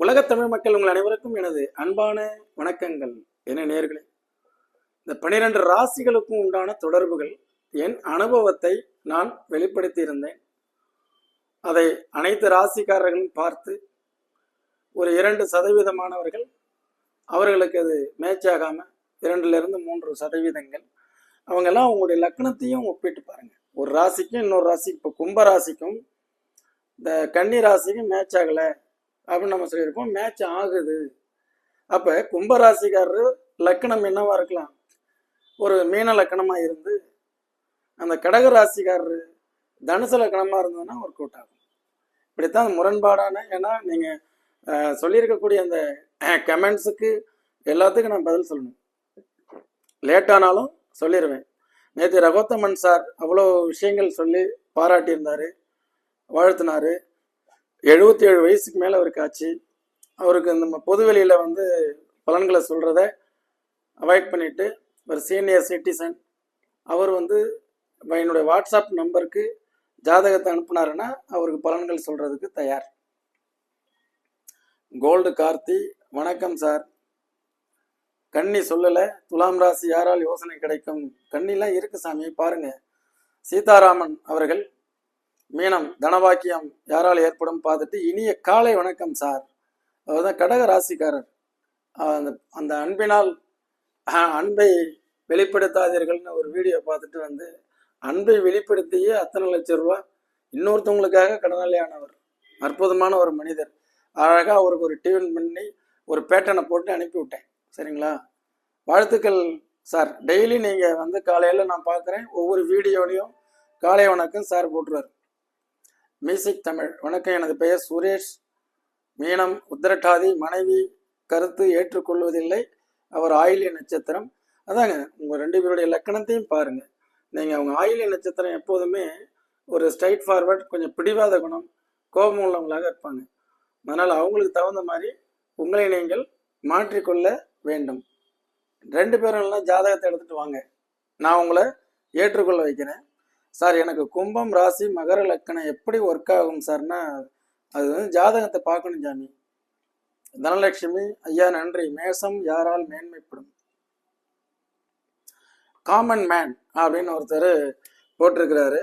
உலகத் தமிழ் மக்கள் உங்கள் அனைவருக்கும் எனது அன்பான வணக்கங்கள். என நேர்களே இந்த பனிரெண்டு ராசிகளுக்கும் உண்டான தொடர்புகள் என் அனுபவத்தை நான் வெளிப்படுத்தி இருந்தேன் அதை அனைத்து ராசிக்காரர்களும் பார்த்து ஒரு இரண்டு சதவீதமானவர்கள் அவர்களுக்கு அது மேட்ச் ஆகாமல் இரண்டுல இருந்து மூன்று சதவீதங்கள் அவங்கெல்லாம் அவங்களுடைய லக்னத்தையும் ஒப்பிட்டு பாருங்கள் ஒரு ராசிக்கும் இன்னொரு ராசிக்கு இப்போ கும்ப ராசிக்கும் இந்த கன்னி ராசிக்கும் மேட்ச் ஆகலை. அப்படின்னு நம்ம சொல்லியிருப்போம் மேட்ச் ஆகுது. அப்போ கும்பராசிக்காரர் லக்கணம் என்னவா இருக்கலாம்? ஒரு மீன லக்கணமாக இருந்து அந்த கடக ராசிக்காரர் தனுசு லக்கணமாக இருந்ததுன்னா ஒர்க் அவுட் ஆகும் இப்படித்தான் முரண்பாடான ஏன்னா நீங்கள் சொல்லியிருக்கக்கூடிய அந்த கமெண்ட்ஸுக்கு எல்லாத்துக்கும் நான் பதில் சொல்லணும். லேட்டானாலும் சொல்லிடுவேன் நேற்று ரகோத்தமன் சார் அவ்வளோ விஷயங்கள் சொல்லி பாராட்டியிருந்தார் வாழ்த்தினார். எழுபத்தி ஏழு வயசுக்கு மேலே அவருக்கு ஆச்சு. அவருக்கு இந்த பொதுவெளியில் வந்து பலன்களை சொல்கிறத அவாய்ட் பண்ணிட்டு ஒரு சீனியர் சிட்டிசன் அவர் வந்து என்னுடைய வாட்ஸ்அப் நம்பருக்கு ஜாதகத்தை அனுப்புனாருன்னா அவருக்கு பலன்கள் சொல்கிறதுக்கு தயார். கோல்டு கார்த்தி வணக்கம் சார். கண்ணி சொல்லலை துலாம் ராசி யாரால் யோசனை கிடைக்கும்? கண்ணிலாம் இருக்கு சாமி பாருங்க. சீதாராமன் அவர்கள் மீனம் தனவாக்கியம் யாரால் ஏற்படும் பார்த்துட்டு இனிய காலை வணக்கம் சார். அவர் தான் கடக ராசிக்காரர். அந்த அந்த அன்பினால் அன்பை வெளிப்படுத்தாதீர்கள்னு ஒரு வீடியோ பார்த்துட்டு வந்து அன்பை வெளிப்படுத்தியே அத்தனை லட்சம் ரூபா இன்னொருத்தவங்களுக்காக கடனாளியானவர் அற்புதமான ஒரு மனிதர். அழகாக அவருக்கு ஒரு டியூன் பண்ணி ஒரு பேட்டனை போட்டு அனுப்பி விட்டேன் சரிங்களா? வாழ்த்துக்கள் சார். டெய்லி நீங்கள் வந்து காலையில் நான் பார்க்குறேன் ஒவ்வொரு வீடியோலையும் காலை வணக்கம் சார் போட்டுருவார். மியூசிக் தமிழ். வணக்கம் எனது பெயர் சுரேஷ். மீனம் உத்திரட்டாதி மனைவி கருத்து ஏற்றுக்கொள்வதில்லை. அவர் ஆயிலிய நட்சத்திரம். அதாங்க உங்கள் ரெண்டு பேருடைய லக்கணத்தையும் பாருங்கள் நீங்கள் அவங்க ஆயிலிய நட்சத்திரம் எப்போதுமே ஒரு ஸ்ட்ரைட் ஃபார்வர்ட் கொஞ்சம் பிடிவாத குணம் கோபம் உள்ளவங்களாக இருப்பாங்க. அதனால் அவங்களுக்கு தகுந்த மாதிரி உங்களை நீங்கள் மாற்றிக்கொள்ள வேண்டும். ரெண்டு பேரும் எல்லாம் ஜாதகத்தை எடுத்துகிட்டு வாங்க. நான் உங்களை ஏற்றுக்கொள்ள வைக்கிறேன். சார் எனக்கு கும்பம் ராசி மகர லக்கணம் எப்படி ஒர்க் ஆகும் சார்னா அது வந்து ஜாதகத்தை பார்க்கணும் ஜாமி. தனலட்சுமி ஐயா நன்றி. மேசம் யாரால் மேன்மைப்படும்? காமன் மேன் அப்படின்னு ஒருத்தர் போட்டிருக்கிறாரு.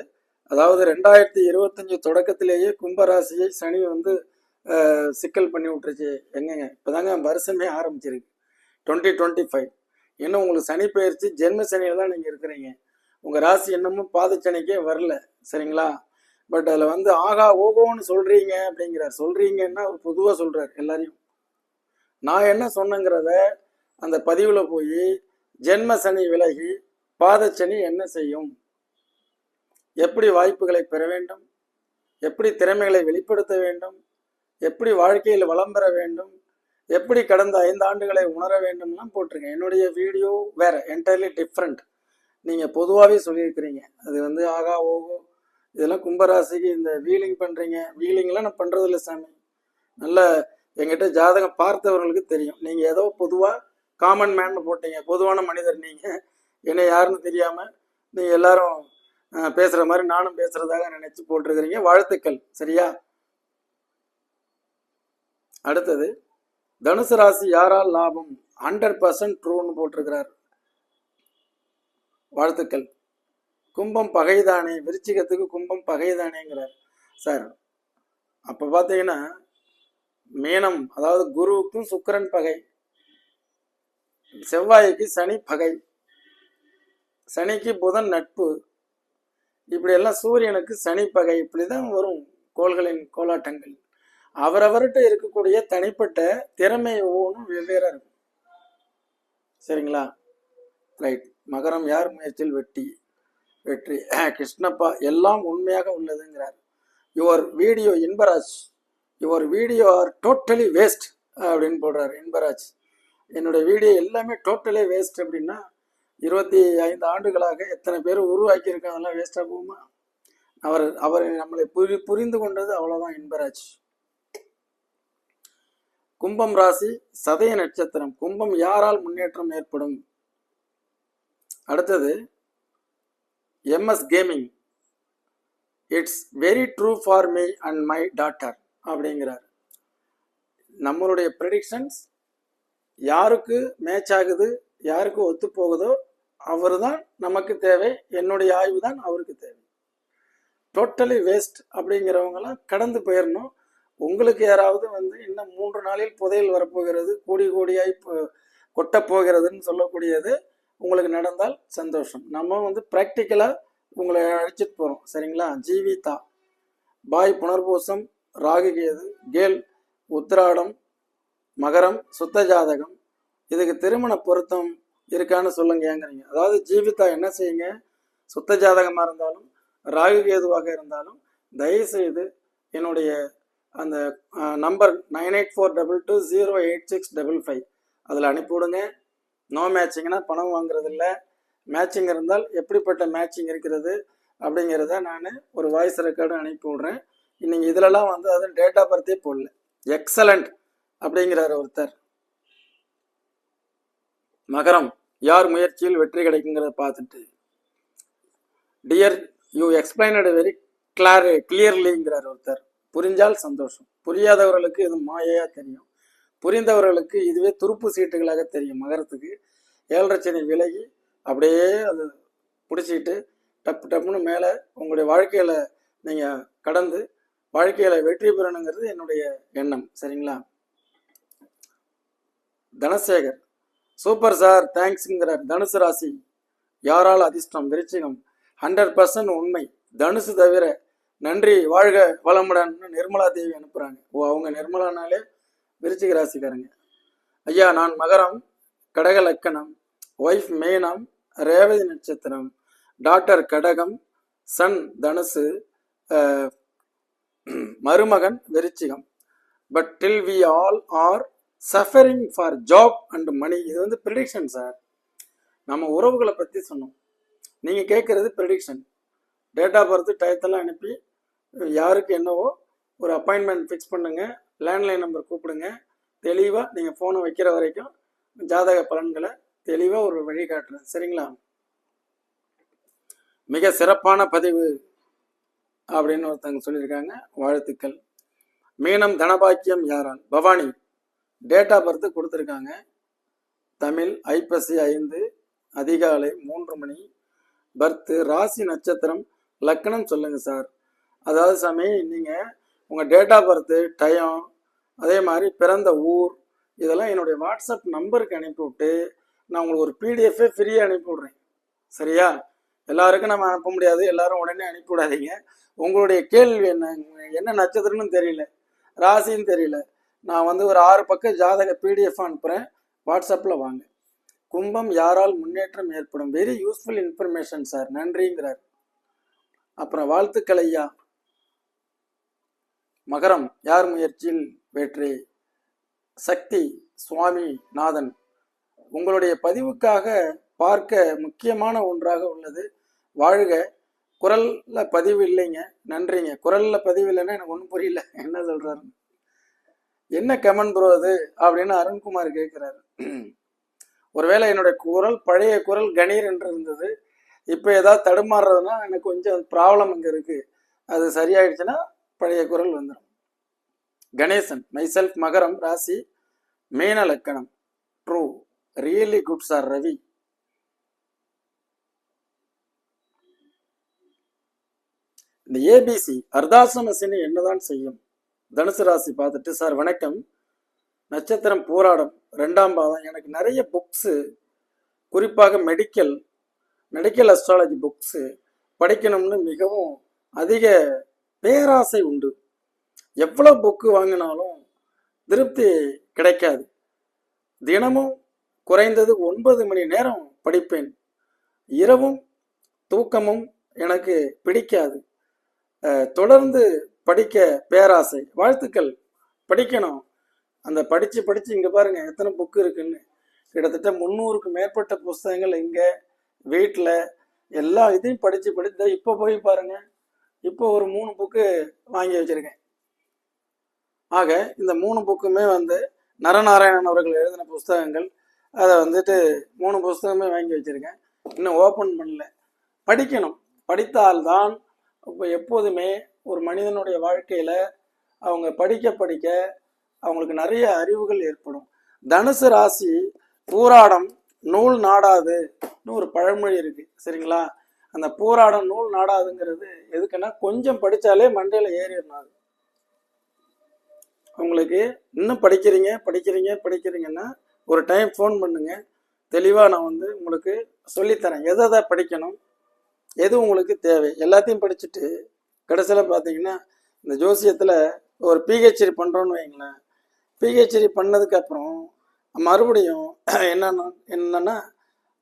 அதாவது ரெண்டாயிரத்தி இருபத்தஞ்சு தொடக்கத்திலேயே கும்பராசியை சனி வந்து சிக்கல் பண்ணி விட்டுருச்சு. எங்கங்க? இப்போதாங்க வருஷமே ஆரம்பிச்சிருக்கு. டுவெண்ட்டி டுவெண்ட்டி ஃபைவ் இன்னும் உங்களுக்கு சனி பயிற்சி ஜென்ம சனியில் தான் நீங்கள் இருக்கிறீங்க. உங்கள் ராசி இன்னமும் பாதச்சனைக்கே வரல சரிங்களா? பட் அதில் வந்து ஆகா ஓகோன்னு சொல்கிறீங்க அப்படிங்கிறார். சொல்கிறீங்கன்னா அவர் பொதுவாக சொல்கிறார் எல்லாரையும். நான் என்ன சொன்னேங்கிறத அந்த பதிவில் போய் ஜென்ம சனி விலகி பாதச்சனி என்ன செய்யும்? எப்படி வாய்ப்புகளை பெற வேண்டும்? எப்படி திறமைகளை வெளிப்படுத்த வேண்டும்? எப்படி வாழ்க்கையில் வளம் பெற வேண்டும்? எப்படி கடந்த ஐந்து ஆண்டுகளை உணர வேண்டும்லாம் போட்டிருக்கேன். என்னுடைய வீடியோ வேற என்டையர்லி டிஃப்ரெண்ட் நீங்கள் பொதுவாகவே சொல்லியிருக்கிறீங்க. அது வந்து ஆகா ஓகோ. இதெல்லாம் கும்பராசிக்கு இந்த வீலிங் பண்ணுறீங்க வீலிங்லாம் நான் பண்ணுறது இல்லை சாமி. நல்ல எங்கிட்ட ஜாதகம் பார்த்தவர்களுக்கு தெரியும். நீங்கள் ஏதோ பொதுவாக காமன் மேன் போட்டீங்க. பொதுவான மனிதர் நீங்கள் என்ன யாருன்னு தெரியாமல் நீங்கள் எல்லாரும் பேசுகிற மாதிரி நானும் பேசுகிறதாக நினச்சி போட்டிருக்கிறீங்க. வாழ்த்துக்கள். சரியா? அடுத்தது தனுசு ராசி யாரால் லாபம்? ஹண்ட்ரட் பர்சன்ட் ட்ரூன்னு போட்டிருக்கிறார். வாழ்த்துக்கள். கும்பம் பகைதானே விருச்சிகத்துக்கு கும்பம் பகைதானேங்கிறார். சார் அப்போ பார்த்தீங்கன்னா மீனம் அதாவது குருவுக்கும் சுக்கிரன் பகை. செவ்வாய்க்கு சனி பகை. சனிக்கு புதன் நட்பு. இப்படியெல்லாம் சூரியனுக்கு சனி பகை. இப்படிதான் வரும் கோள்களின் கோலாட்டங்கள். அவரவர்கிட்ட இருக்கக்கூடிய தனிப்பட்ட திறமை ஒவ்வொன்றும் வெவ்வேறா இருக்கும். சரிங்களா? ரைட் மகரம் யார் முயற்சியில் வெட்டி வெற்றி. கிருஷ்ணப்பா எல்லாம் உண்மையாக உள்ளதுங்கிறார். Your video Inbaraj. Your video are totally waste அப்படின்னு போடுறார் இன்பராஜ். என்னுடைய வீடியோ எல்லாமே டோட்டலி வேஸ்ட் அப்படின்னா இருபத்தி ஐந்து ஆண்டுகளாக எத்தனை பேர் உருவாக்கியிருக்காங்க அதெல்லாம் வேஸ்ட்டாக போகுமா? அவர் அவர் நம்மளை புரி புரிந்து கொண்டது அவ்வளோதான் இன்பராஜ். கும்பம் ராசி சதய நட்சத்திரம். கும்பம் யாரால் முன்னேற்றம் ஏற்படும்? அடுத்தது MS gaming it's very true for me and my daughter அப்படிங்கிறார். நம்மளுடைய ப்ரெடிக்ஷன்ஸ் யாருக்கு மேட்ச் ஆகுது யாருக்கு ஒத்து போகுதோ அவர் தான் நமக்கு தேவை என்னுடைய ஆய்வு தான் அவருக்கு தேவை. டோட்டலி வேஸ்ட் அப்படிங்கிறவங்களாம் கடந்து போயிடணும் உங்களுக்கு யாராவது வந்து இன்னும் மூன்று நாளில் புதையல் வரப்போகிறது கோடி கூடியாய் போ- கொட்டப் போகிறதுன்னு சொல்லக்கூடியது உங்களுக்கு நடந்தால் சந்தோஷம். நம்ம வந்து ப்ராக்டிக்கலாக உங்களை அழைச்சிட்டு போகிறோம் சரிங்களா? ஜீவிதா. பாய் புனர்பூசம் ராகுகேது கேல் உத்திராடம் மகரம் சுத்த ஜாதகம். இதுக்கு திருமண பொருத்தம் இருக்கான்னு சொல்லுங்கங்கிறீங்க அதாவது ஜீவிதா என்ன செய்யுங்க? சுத்த ஜாதகமாக இருந்தாலும் ராகு கேதுவாக இருந்தாலும் தயவுசெய்து என்னுடைய அந்த number nine eight four double two zero eight six double five. அதில் அனுப்பிவிடுங்க. நோ மேட்சிங்னா பணம் வாங்குறது இல்லை மேட்சிங் இருந்தால் எப்படிப்பட்ட மேட்சிங் இருக்கிறது அப்படிங்கிறத நான் ஒரு வாய்ஸ் ரெக்கார்டு அனுப்பி விட்றேன். நீங்கள் இதிலலாம் வந்து அது டேட் ஆஃப் பர்த்தே போடல. எக்ஸலண்ட் அப்படிங்கிறார் ஒருத்தர். மகரம் யார் முயற்சியில் வெற்றி கிடைக்குங்கிறத பார்த்துட்டு. Dear you explained very clear கிளியர்லிங்கிறார் ஒருத்தர். புரிஞ்சால் சந்தோஷம். புரியாதவர்களுக்கு இது மாயையாக தெரியும். புரிந்தவர்களுக்கு இதுவே துருப்பு சீட்டுகளாக தெரியும் மகரத்துக்கு ஏழரை சனி விலகி அப்படியே அது பிடிச்சிக்கிட்டு டப்பு டப்புன்னு மேலே உங்களுடைய வாழ்க்கையில் நீங்கள் கடந்து வாழ்க்கையில் வெற்றி பெறணுங்கிறது என்னுடைய எண்ணம். சரிங்களா? தனசேகர் சூப்பர் சார் தேங்க்ஸுங்கிறார். தனுசு ராசி யாரால் அதிர்ஷ்டம்? விருச்சிகம். ஹண்ட்ரட் பர்சன்ட் உண்மை. தனுசு தவிர நன்றி வாழ்க வளமுடன் நிர்மலா தேவி அனுப்புகிறாங்க ஓ அவங்க நிர்மலானாலே விருச்சிக ராசிக்காரங்க. ஐயா நான் மகரம் கடக லக்கணம் ஒய்ஃப் மேனம் ரேவதி நட்சத்திரம் டாக்டர் கடகம் சன் தனுசு மருமகன் விருச்சிகம். But till we all are suffering for job and money இது வந்து ப்ரிடிக்ஷன் சார் நம்ம உறவுகளை பற்றி சொன்னோம். நீங்கள் கேட்குறது ப்ரிடிக்ஷன் டேட் ஆஃப் பர்த் டயத்தெல்லாம் அனுப்பி யாருக்கு என்னவோ ஒரு அப்பாயின்மெண்ட் ஃபிக்ஸ் பண்ணுங்கள் லேண்ட்லைன் நம்பர் கூப்பிடுங்க. தெளிவாக நீங்கள் ஃபோனை வைக்கிற வரைக்கும் ஜாதக பலன்களை தெளிவாக ஒரு வழி காட்டுறேன். சரிங்களா? மிக சிறப்பான பதிவு அப்படின்னு ஒருத்தங்க சொல்லியிருக்காங்க. வாழ்த்துக்கள். மீனம் தனபாக்கியம் யாரால்? பவானி. டேட் ஆஃப் பர்த் கொடுத்துருக்காங்க. தமிழ் ஐப்பசி ஐந்து அதிகாலை மூன்று மணி. பர்த்து ராசி நட்சத்திரம் லக்கணம் சொல்லுங்கள் சார். அதாவது சாமி நீங்கள் உங்கள் டேட் ஆஃப் பர்த்து டயம் அதே மாதிரி பிறந்த ஊர் இதெல்லாம் என்னுடைய வாட்ஸ்அப் நம்பருக்கு அனுப்பிவிட்டு நான் உங்களுக்கு ஒரு பிடிஎஃபே ஃப்ரீயாக அனுப்பி விட்றேன் சரியா? எல்லாருக்கும் நம்ம அனுப்ப முடியாது. எல்லாரும் உடனே அனுப்பிவிடாதீங்க. உங்களுடைய கேள்வி என்ன? என்ன நட்சத்திரம்னு தெரியல. ராசின்னு தெரியல. நான் வந்து ஒரு ஆறு பக்கம் ஜாதக பிடிஎஃப் அனுப்புகிறேன் வாட்ஸ்அப்பில் வாங்க. கும்பம் யாரால் முன்னேற்றம் ஏற்படும்? வெரி யூஸ்ஃபுல் இன்ஃபர்மேஷன் சார் நன்றிங்கிறார். அப்புறம் வாழ்த்துக்கள் ஐயா. மகரம் யார் முயற்சியில் வெற்றி? சக்தி சுவாமி நாதன். உங்களுடைய பதிவுக்காக பார்க்க முக்கியமான ஒன்றாக உள்ளது. வாழ்க. குரல்ல பதிவு இல்லைங்க. நன்றிங்க. குரல்ல பதிவு இல்லைன்னா எனக்கு ஒன்றும் புரியல. என்ன சொல்றாரு என்ன கமெண்ட் ப்ரோ அது? அப்படின்னு அருண்குமார் கேட்கிறாரு ஒருவேளை என்னுடைய குரல் பழைய குரல் கணீர் என்று இருந்தது. இப்போ ஏதாவது தடுமாறுறதுன்னா எனக்கு கொஞ்சம் ப்ராப்ளம் இங்கே இருக்கு. அது சரியாயிடுச்சுன்னா பழைய குரல் வந்துடும் கணேசன் மைசெல்ஃப் மகரம் ராசி மீன லக்கணம். True really good sir Ravi. இந்த ஏபிசி அர்த்தாசன என்னதான் செய்யும்? தனுசு ராசி பார்த்துட்டு சார் வணக்கம். நட்சத்திரம் போராடம். ரெண்டாம் பாதம். எனக்கு நிறைய புக்ஸு குறிப்பாக மெடிக்கல் மெடிக்கல் அஸ்ட்ராலஜி புக்ஸு படிக்கணும்னு மிகவும் அதிக பேராசை உண்டு. எவ்வளோ புக்கு வாங்கினாலும் திருப்தி கிடைக்காது. தினமும் குறைந்தது ஒன்பது மணி நேரம் படிப்பேன். இரவும் தூக்கமும் எனக்கு பிடிக்காது. தொடர்ந்து படிக்க பேராசை. வாழ்த்துக்கள். படிக்கணும். அந்த படித்து படித்து இங்கே பாருங்கள் எத்தனை புக்கு இருக்குன்னு. கிட்டத்தட்ட முந்நூறுக்கு மேற்பட்ட புஸ்தகங்கள் இங்கே வீட்டில் எல்லா இதையும் படித்து படித்து இப்போ போய் பாருங்கள் இப்போ ஒரு மூணு புக்கு வாங்கி வச்சுருக்கேன். ஆக இந்த மூணு புக்குமே வந்து நரநாராயணன் அவர்கள் எழுதின புஸ்தகங்கள். அதை வந்துட்டு மூணு புஸ்தகமே வாங்கி வச்சிருக்கேன். இன்னும் ஓப்பன் பண்ணல. படிக்கணும். படித்தால்தான் இப்போ எப்போதுமே ஒரு மனிதனுடைய வாழ்க்கையில் அவங்க படிக்க படிக்க அவங்களுக்கு நிறைய அறிவுகள் ஏற்படும். தனுசு ராசி பூராடம் நூல் நாடாதுன்னு ஒரு பழமொழி இருக்குது சரிங்களா? அந்த போராடம் நூல் நாடாதுங்கிறது எதுக்குன்னா கொஞ்சம் படித்தாலே மண்டையில் ஏறிடணும் அது. உங்களுக்கு இன்னும் படிக்கிறீங்க படிக்கிறீங்க படிக்கிறீங்கன்னா ஒரு டைம் ஃபோன் பண்ணுங்க. தெளிவாக நான் வந்து உங்களுக்கு சொல்லித்தரேன். எதை எதை படிக்கணும் எது உங்களுக்கு தேவை எல்லாத்தையும் படிச்சுட்டு கடைசியில் பார்த்தீங்கன்னா இந்த ஜோசியத்தில் ஒரு பிஹெச்டி பண்ணுறோன்னு வைங்களேன். பிஹெச்டி பண்ணதுக்கப்புறம் மறுபடியும் என்னென்னா என்னென்னா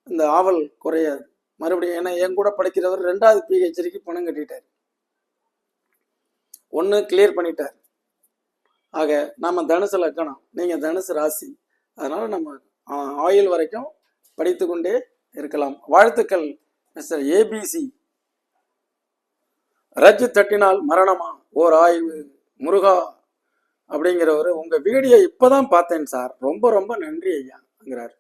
இந்த ஆவல் குறையாது. மறுபடியும் ஏன்னா என் கூட படிக்கிறவர் ரெண்டாவது பிஹெச்டிக்கு பணம் கட்டிட்டார். ஒன்று கிளியர் பண்ணிட்டார். ஆக நம்ம தனுசு லக்கணம் நீங்கள் தனுசு ராசி. அதனால நம்ம ஆ- ஆயுள் வரைக்கும் படித்து கொண்டே இருக்கலாம். வாழ்த்துக்கள் மிஸ்டர் ஏபிசி ரஜ் தட்டினால் மரணமா? ஓர் ஆய்வு. முருகா அப்படிங்கிறவர் உங்கள் வீடியோ இப்பதான் பார்த்தேன் சார். ரொம்ப ரொம்ப நன்றி ஐயாங்கிறார்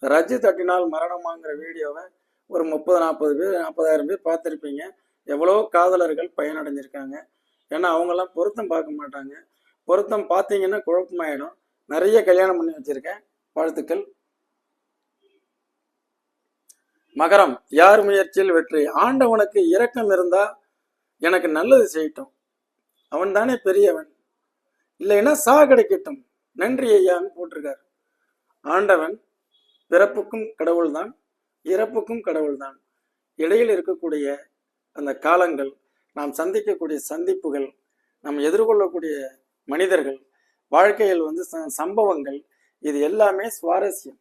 ரஜ் தட்டினால் மரணமாங்கிற வீடியோவை ஒரு முப்பது நாற்பது பேர் நாற்பதாயிரம் பேர் பார்த்துருப்பீங்க. எவ்வளோ காதலர்கள் பயனடைஞ்சிருக்காங்க. ஏன்னா அவங்கெல்லாம் பொருத்தம் பார்க்க மாட்டாங்க. பொருத்தம் பார்த்தீங்கன்னா குழப்பமாயிடும். நிறைய கல்யாணம் பண்ணி வச்சிருக்கேன். வாழ்த்துக்கள். மகரம் யார் முயற்சியில் வெற்றி? ஆண்டவனுக்கு இரக்கம் இருந்தா எனக்கு நல்லது செய்யட்டும். அவன் தானே பெரியவன். இல்லைன்னா சா கிடைக்கட்டும். நன்றி ஐயான்னு போட்டிருக்காரு. ஆண்டவன் பிறப்புக்கும் கடவுள்தான். இறப்புக்கும் கடவுள்தான். இடையில் இருக்கக்கூடிய அந்த காலங்கள் நாம் சந்திக்கக்கூடிய சந்திப்புகள் நாம் எதிர்கொள்ளக்கூடிய மனிதர்கள் வாழ்க்கையில் வந்து ச- சம்பவங்கள் இது எல்லாமே சுவாரஸ்யம்.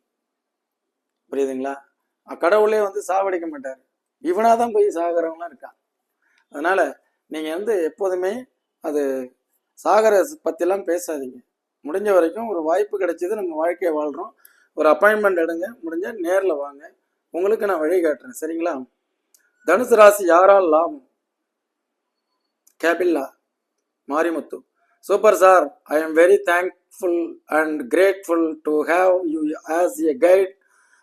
புரியுதுங்களா? கடவுளே வந்து சாவடிக்க மாட்டார். இவனாக தான் போய் சாகிறவங்களாம் இருக்கான். அதனால நீங்கள் வந்து எப்போதுமே அது சாகர பற்றிலாம் பேசாதீங்க. முடிஞ்ச வரைக்கும் ஒரு வாய்ப்பு கிடைச்சது நம்ம வாழ்க்கையை வாழ்கிறோம் ஒரு அப்பாயின்மெண்ட் எடுங்க முடிஞ்ச நேரில் வாங்க. உங்களுக்கு நான் வழி காட்டுறேன் சரிங்களா? தனுசு ராசி யாரால் லாபம்? கேபில்லா Marimuthu. Super sir I am very thankful and grateful to have you as a guide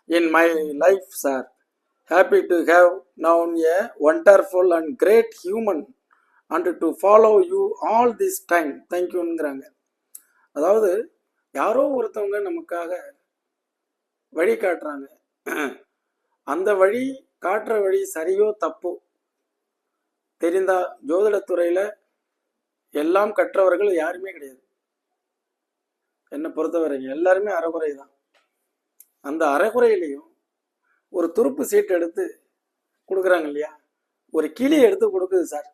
in my life sir happy to have known a wonderful and great human and to follow you all this time தேங்க்யூங்கிறாங்க அதாவது யாரோ ஒருத்தவங்க நமக்காக வழி காட்டுறாங்க. அந்த வழி காட்டுற வழி சரியோ தப்போ தெரிந்தா ஜோதிடத்துறையில எல்லாம் கற்றவர்கள் யாருமே கிடையாது. என்னை பொறுத்தவரைக்கும் எல்லாருமே அறகுறை தான் அந்த அறகுறையிலையும் ஒரு துருப்பு சீட்டு எடுத்து கொடுக்குறாங்க இல்லையா? ஒரு கிளி எடுத்து கொடுக்குது சார்.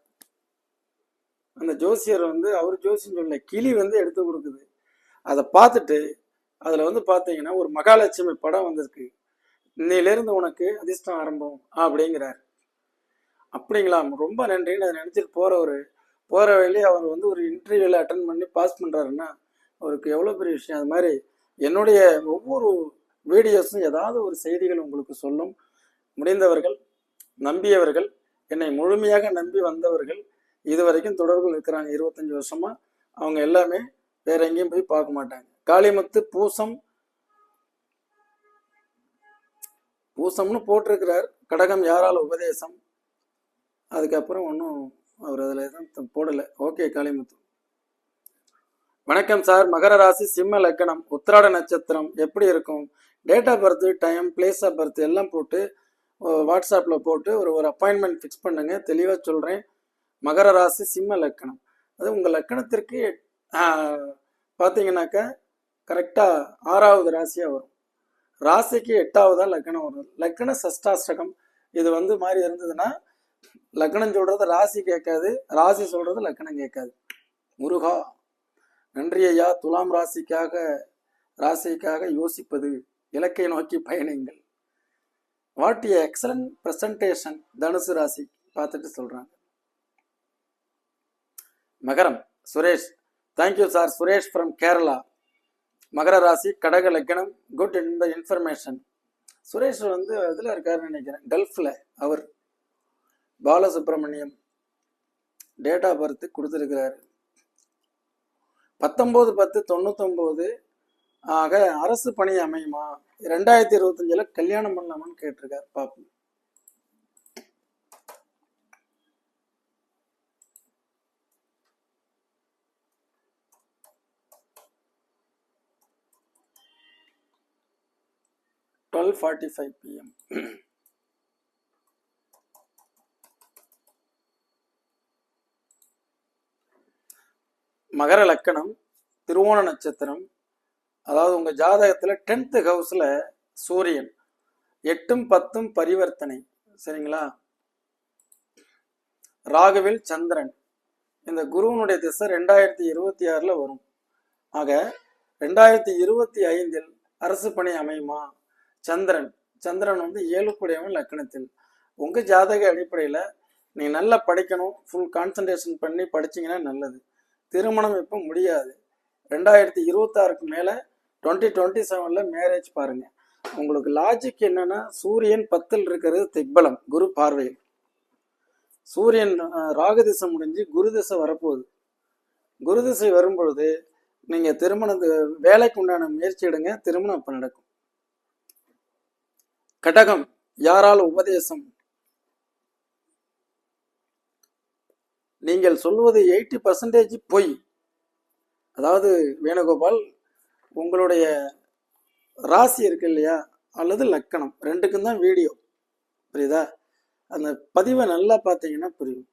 அந்த ஜோசியர் வந்து அவர் ஜோசின்னு சொல்ல கிளி வந்து எடுத்து கொடுக்குது. அதை பார்த்துட்டு அதில் வந்து பார்த்தீங்கன்னா ஒரு மகாலட்சுமி படம் வந்திருக்கு. இன்னையிலேருந்து உனக்கு அதிர்ஷ்டம் ஆரம்பம் அப்படிங்கிறார். அப்படிங்களா? ரொம்ப நன்றின்னு அதை நினச்சிட்டு போகிறவர் போகிற வழியிலே அவர் வந்து ஒரு இன்டர்வியூவில் அட்டன் பண்ணி பாஸ் பண்ணுறாருன்னா அவருக்கு எவ்வளோ பெரிய விஷயம்? அது மாதிரி என்னுடைய ஒவ்வொரு வீடியோஸும் ஏதாவது ஒரு செய்திகள் உங்களுக்கு சொல்லும். முடிந்தவர்கள் நம்பியவர்கள் என்னை முழுமையாக நம்பி வந்தவர்கள் இது வரைக்கும் தொடர்பில் இருக்கிறாங்க. இருபத்தஞ்சி வருஷமாக அவங்க எல்லாமே வேற எங்கேயும் போய் பார்க்க மாட்டாங்க. காளிமுத்து பூசம் பூசம்னு போட்டிருக்கிறார். கடகம் யாரால் உபதேசம்? அதுக்கப்புறம் ஒன்றும் அவர் அதில் எதுவும் போடலை. ஓகே காளிமுத்து. வணக்கம் சார். மகர ராசி சிம்ம லக்கணம் உத்திராட நட்சத்திரம் எப்படி இருக்கும்? Date of birth time place of birth எல்லாம் போட்டு வாட்ஸ்அப்பில் போட்டு ஒரு ஒரு அப்பாயின்மெண்ட் ஃபிக்ஸ் பண்ணுங்க. தெளிவாக சொல்கிறேன். மகர ராசி சிம்ம லக்கணம் அது உங்கள் லக்கணத்திற்கு பார்த்தீங்கன்னாக்கா கரெக்டாக ஆறாவது ராசியாக வரும். ராசிக்கு எட்டாவதா லக்கணம் வரும் லக்ன சஷ்டாஷ்டகம். இது வந்து மாதிரி இருந்ததுன்னா லக்னம் சொல்றது ராசி கேட்காது. ராசி சொல்றது லக்னம் கேட்காது. முருகா நன்றி ஐயா துலாம் ராசிக்காக ராசிக்காக யோசிப்பது. இலக்கை நோக்கி பயணிங்கள் வாட் ஏ எக்ஸலன்ட் பிரசன்டேஷன் தனுசு ராசி பார்த்துட்டு சொல்றாங்க. மகரம் Suresh. Thank you sir Suresh from Kerala மகர ராசி கடக லக்கணம் good in the information Suresh வந்து இதில் இருக்காருன்னு நினைக்கிறேன். கல்ஃபில் அவர் பாலசுப்ரமணியம் டேட் ஆஃப் பர்த்து கொடுத்துருக்கிறாரு. பத்தொம்போது பத்து தொண்ணூத்தொம்போது ஆக அரசு பணி அமையுமா? ரெண்டாயிரத்தி இருபத்தஞ்சில் கல்யாணம் பண்ணலாமான்னு கேட்டிருக்காரு பார்ப்போம் ஃபார்ட்டி ஃபைவ் பிஎம் மகர லக்கணம் திருவோண நட்சத்திரம் அதாவது உங்கள் ஜாதகத்தில் டென்த்து ஹவுஸில் சூரியன். எட்டும் பத்தும் பரிவர்த்தனை சரிங்களா? ராகுவில் சந்திரன். இந்த குருவனுடைய திசை ரெண்டாயிரத்தி இருபத்தி ஆறில் வரும். ஆக ரெண்டாயிரத்தி இருபத்தி ஐந்தில் அரசு பணி அமையுமா? சந்திரன். சந்திரன் வந்து ஏழுக்குடையவன் லக்கணத்தில். உங்க ஜாதக அடிப்படையில் நீங்கள் நல்லா படிக்கணும் ஃபுல் கான்சன்ட்ரேஷன் பண்ணி படிச்சிங்கன்னா நல்லது. திருமணம் இப்போ முடியாது. ரெண்டாயிரத்தி இருபத்தாறுக்கு மேலே டுவெண்ட்டி டுவெண்ட்டி செவனில் மேரேஜ் பாருங்கள் உங்களுக்கு லாஜிக் என்னன்னா சூரியன் பத்தில் இருக்கிறது திக்பலம் குரு பார்வையில். சூரியன் ராகு திசை முடிஞ்சு குரு திசை வரப்போகுது. குரு திசை வரும்பொழுது நீங்கள் திருமணத்து வேலைக்கு உண்டான முயற்சி எடுங்க திருமணம் அப்போ நடக்கும். கடகம் யாரால் உபதேசம்? நீங்கள் சொல்வது எயிட்டி பர்சன்டேஜ் பொய். அதாவது வேணுகோபால் உங்களுடைய ராசி இருக்கு இல்லையா? அல்லது லக்கணம் ரெண்டுக்கும் தான் வீடியோ. புரியுதா? அந்த பதிவை நல்லா பார்த்தீங்கன்னா புரியும்.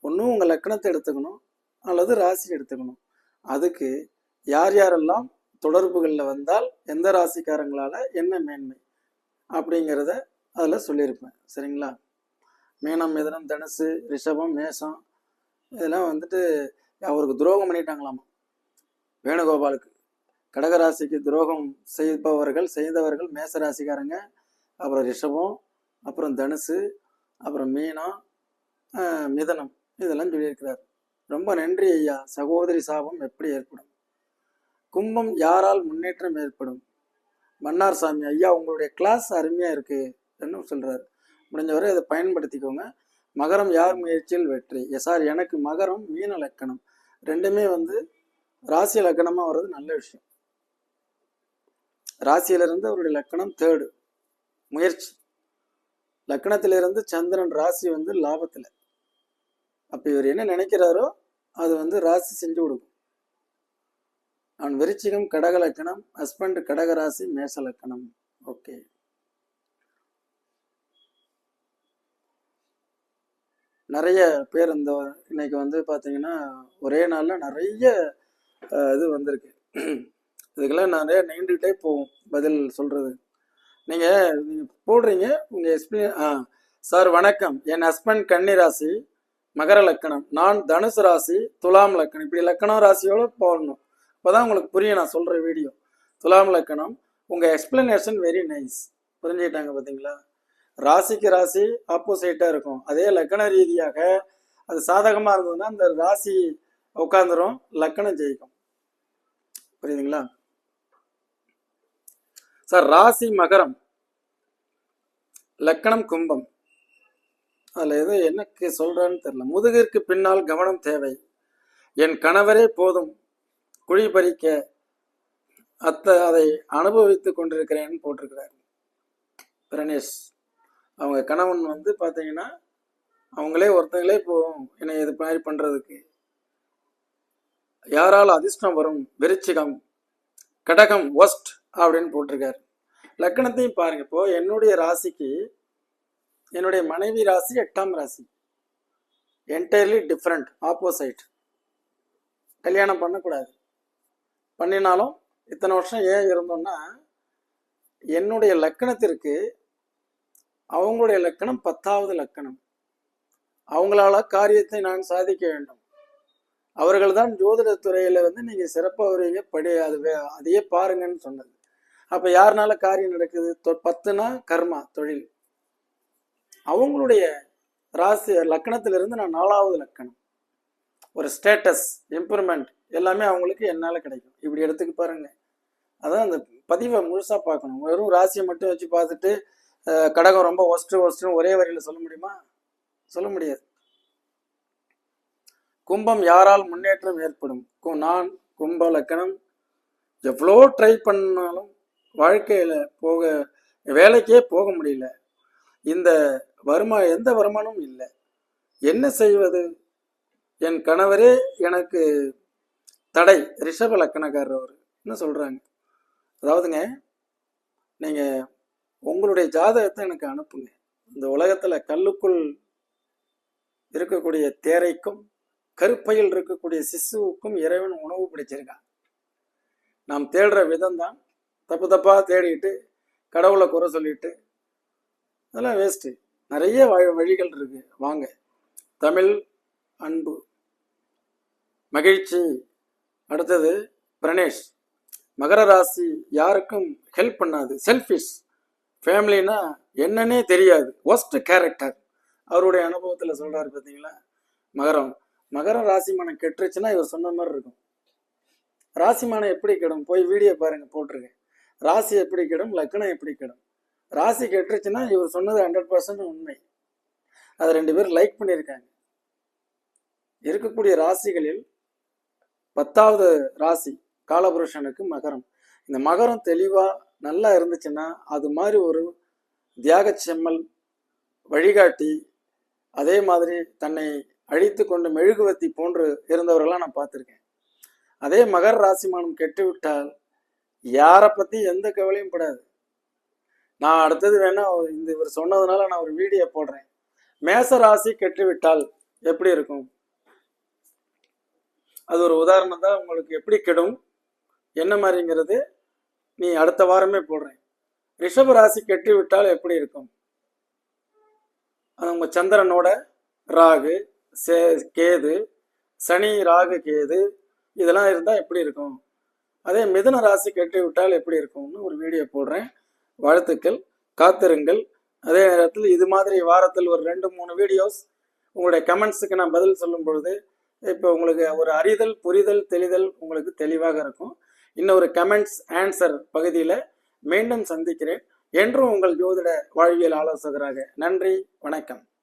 ஒன்றும் உங்கள் லக்கணத்தை எடுத்துக்கணும் அல்லது ராசி எடுத்துக்கணும். அதுக்கு யார் யாரெல்லாம் தொடர்புகளில் வந்தால் எந்த ராசிக்காரங்களால் என்ன மேன்மை? அப்படிங்கிறத அதில் சொல்லியிருப்பேன். சரிங்களா? மீனம் மிதனம் தனுசு ரிஷபம் மேஷம் இதெல்லாம் வந்துட்டு அவருக்கு துரோகம் பண்ணிட்டாங்களாமா? வேணுகோபாலுக்கு. கடகராசிக்கு துரோகம் செய்பவர்கள் செய்தவர்கள் மேச ராசிக்காரங்க அப்புறம் ரிஷபம் அப்புறம் தனுசு அப்புறம் மீனம் மிதனம் இதெல்லாம் சொல்லியிருக்கிறார். ரொம்ப நன்றி ஐயா. சகோதரி சாபம் எப்படி ஏற்படும்? கும்பம் யாரால் முன்னேற்றம் ஏற்படும்? மன்னார் சாமி ஐயா உங்களுடைய கிளாஸ் அருமையாக இருக்கு என்ன சொல்கிறார் முடிஞ்சவரை இதை பயன்படுத்திக்கோங்க. மகரம் யார் முயற்சியில் வெற்றி? எஸ் சார் எனக்கு மகரம் மீன லக்கணம். ரெண்டுமே வந்து ராசி லக்கணமாக வர்றது நல்ல விஷயம். ராசியிலிருந்து அவருடைய லக்கணம் தேர்டு முயற்சி. லக்கணத்திலிருந்து சந்திரன் ராசி வந்து லாபத்தில். அப்போ இவர் என்ன நினைக்கிறாரோ அது வந்து ராசி செஞ்சு கொடுக்கும். அவன் விருச்சிகம் கடக லக்கணம் ஹஸ்பண்ட் கடகராசி மேஷ மேச லக்கணம். ஓகே நிறைய பேர் இந்த இன்னைக்கு வந்து பார்த்தீங்கன்னா ஒரே நாளில் நிறைய இது வந்திருக்கு. இதுக்கெல்லாம் நிறைய நீண்டுகிட்டே போகும் பதில் சொல்றது. நீங்கள் நீங்கள் போடுறீங்க உங்கள் எக்ஸ்பிளே ஆ சார் வணக்கம். என் ஹஸ்பண்ட் கன்னி ராசி மகர லக்கணம். நான் தனுசு ராசி துலாம் லக்கணம். இப்படி லக்கணம் ராசியோட போடணும்? அப்போதான் உங்களுக்கு புரியும் நான் சொல்ற வீடியோ. துலாம் லக்கணம் உங்க எக்ஸ்பிளனேஷன் வெரி நைஸ் புரிஞ்சுக்கிட்டாங்க பாத்தீங்களா? ராசிக்கு ராசி ஆப்போசிட்டா இருக்கும். அதே லக்கண ரீதியாக அது சாதகமா இருந்ததுன்னா அந்த ராசி உட்காந்துரும் லக்கணம் ஜெயிக்கும். புரியுதுங்களா? சார் ராசி மகரம் லக்கணம் கும்பம். அதுல எது எனக்கு சொல்றான்னு தெரியல. முதுகிற்கு பின்னால் கவனம் தேவை. என் கணவரே போதும். குழி பறிக்க அத்த அதை அனுபவித்துக் கொண்டிருக்கிறேன்னு போட்டிருக்கிறார். பிரணேஷ் அவங்க கணவன் வந்து பார்த்தீங்கன்னா அவங்களே ஒருத்தங்களே போகும் என்னை இது மாதிரி பண்ணுறதுக்கு யாரால் அதிர்ஷ்டம் வரும்? விருச்சிகம் கடகம் ஒஸ்ட் அப்படின்னு போட்டிருக்காரு. லக்கணத்தையும் பாருங்க. இப்போ என்னுடைய ராசிக்கு என்னுடைய மனைவி ராசி எட்டாம் ராசி. என்டையர்லி டிஃப்ரெண்ட் ஆப்போசைட் கல்யாணம் பண்ணக்கூடாது. பண்ணினாலும் இத்தனை வருஷம் ஏன் இருந்தோன்னா என்னுடைய லக்கணத்திற்கு அவங்களுடைய லக்கணம் பத்தாவது லக்கணம். அவங்களால காரியத்தை நான் சாதிக்க வேண்டும். அவர்கள் தான் ஜோதிட துறையில வந்து நீங்க சிறப்பாக வருவீங்க படி அது வே- அதையே பாருங்கன்னு சொன்னது. அப்ப யாருனால காரியம் நடக்குது? தொ- பத்துனா கர்மா தொழில். அவங்களுடைய ராசி லக்கணத்திலிருந்து நான் நாலாவது லக்கணம். ஒரு ஸ்டேட்டஸ் இம்ப்ரூவ்மெண்ட். எல்லாமே அவங்களுக்கு என்னால் கிடைக்கும். இப்படி எடுத்துக்கு பாருங்க. அதான் அந்த பதிவை முழுசாக பார்க்கணும். வெறும் ராசியை மட்டும் வச்சு பார்த்துட்டு கடகம் ரொம்ப ஒஸ்ட்டு ஒஸ்ட்டுன்னு ஒரே வரியில் சொல்ல முடியுமா? சொல்ல முடியாது. கும்பம் யாரால் முன்னேற்றம் ஏற்படும்? கு- நான் கும்ப லக்கணம். எவ்வளோ ட்ரை பண்ணாலும் வாழ்க்கையில் போக வேலைக்கே போக முடியல. இந்த வருமா எந்த வருமானமும் இல்லை. என்ன செய்வது? என் கணவரே எனக்கு தடை. ரிஷப லக்கணக்காரர் அவர். என்ன சொல்றாங்க? அதாவதுங்க நீங்க உங்களுடைய ஜாதகத்தை எனக்கு அனுப்புங்க. இந்த உலகத்துல கல்லுக்குள் இருக்கக்கூடிய தேரைக்கும் கருப்பையில் இருக்கக்கூடிய சிசுவுக்கும் இறைவன் உணவு பிடிச்சிருக்கான் நாம் தேடுற விதம் தான் தப்பு தப்பா தேடிட்டு கடவுளை குறை சொல்லிட்டு அதெல்லாம் வேஸ்ட்டு நிறைய வழிகள் இருக்கு. வாங்க. தமிழ் அன்பு மகிழ்ச்சி அடுத்தது பிரணேஷ் மகர ராசி யாருக்கும் ஹெல்ப் பண்ணாது. செல்ஃபிஷ் ஃபேமிலினா என்னன்னே தெரியாது. ஒஸ்ட் கேரக்டர் அவருடைய அனுபவத்தில் சொல்கிறாரு பார்த்தீங்களா மகரம். மகர ராசிமானம் கெட்டுருச்சுன்னா இவர் சொன்ன மாதிரி இருக்கும். ராசிமானம் எப்படி கெடும்? போய் வீடியோ பாருங்க போட்டிருக்கேன். ராசி எப்படி கெடும்? லக்னம் எப்படி கெடும்? ராசி கெட்டுருச்சுன்னா இவர் சொன்னது ஹண்ட்ரட் பர்சன்ட் உண்மை. அதை ரெண்டு பேரும் லைக் பண்ணியிருக்காங்க. இருக்கக்கூடிய ராசிகளில் பத்தாவது ராசி காலபுருஷனுக்கு மகரம். இந்த மகரம் தெளிவா நல்லா இருந்துச்சுன்னா அது மாதிரி ஒரு தியாக செம்மல் வழிகாட்டி அதே மாதிரி தன்னை அழித்து கொண்டு மெழுகுவத்தி போன்று இருந்தவர்களாம் நான் பார்த்துருக்கேன். அதே மகர ராசிமானம் கெட்டுவிட்டால் யாரை பத்தி எந்த கவலையும் படாது. நான் அடுத்தது வேணா இந்த இவர் சொன்னதுனால நான் ஒரு வீடியோ போடுறேன். மேச ராசி கெட்டுவிட்டால் எப்படி இருக்கும்? அது ஒரு உதாரணம் தான். உங்களுக்கு எப்படி கெடும்? என்ன மாதிரிங்கிறது நீ அடுத்த வாரமே போடுறேன். ரிஷப ராசி கெட்டி விட்டால் எப்படி இருக்கும்? அது உங்க சந்திரனோட ராகு சே கேது சனி ராகு கேது இதெல்லாம் இருந்தால் எப்படி இருக்கும்? அதே மிதுன ராசி கெட்டி விட்டால் எப்படி இருக்கும்னு ஒரு வீடியோ போடுறேன். வாழ்த்துக்கள் காத்திருங்கள். அதே நேரத்தில் இது மாதிரி வாரத்தில் ஒரு ரெண்டு மூணு வீடியோஸ் உங்களுடைய கமெண்ட்ஸுக்கு நான் பதில் சொல்லும் பொழுது இப்போ உங்களுக்கு ஒரு அறிதல் புரிதல் தெளிதல் உங்களுக்கு தெளிவாக இருக்கும். இன்னொரு கமெண்ட்ஸ் ஆன்சர் பகுதியில் மீண்டும் சந்திக்கிறேன். என்றும் உங்கள் ஜோதிட வாழ்வியல் ஆலோசகராக நன்றி வணக்கம்.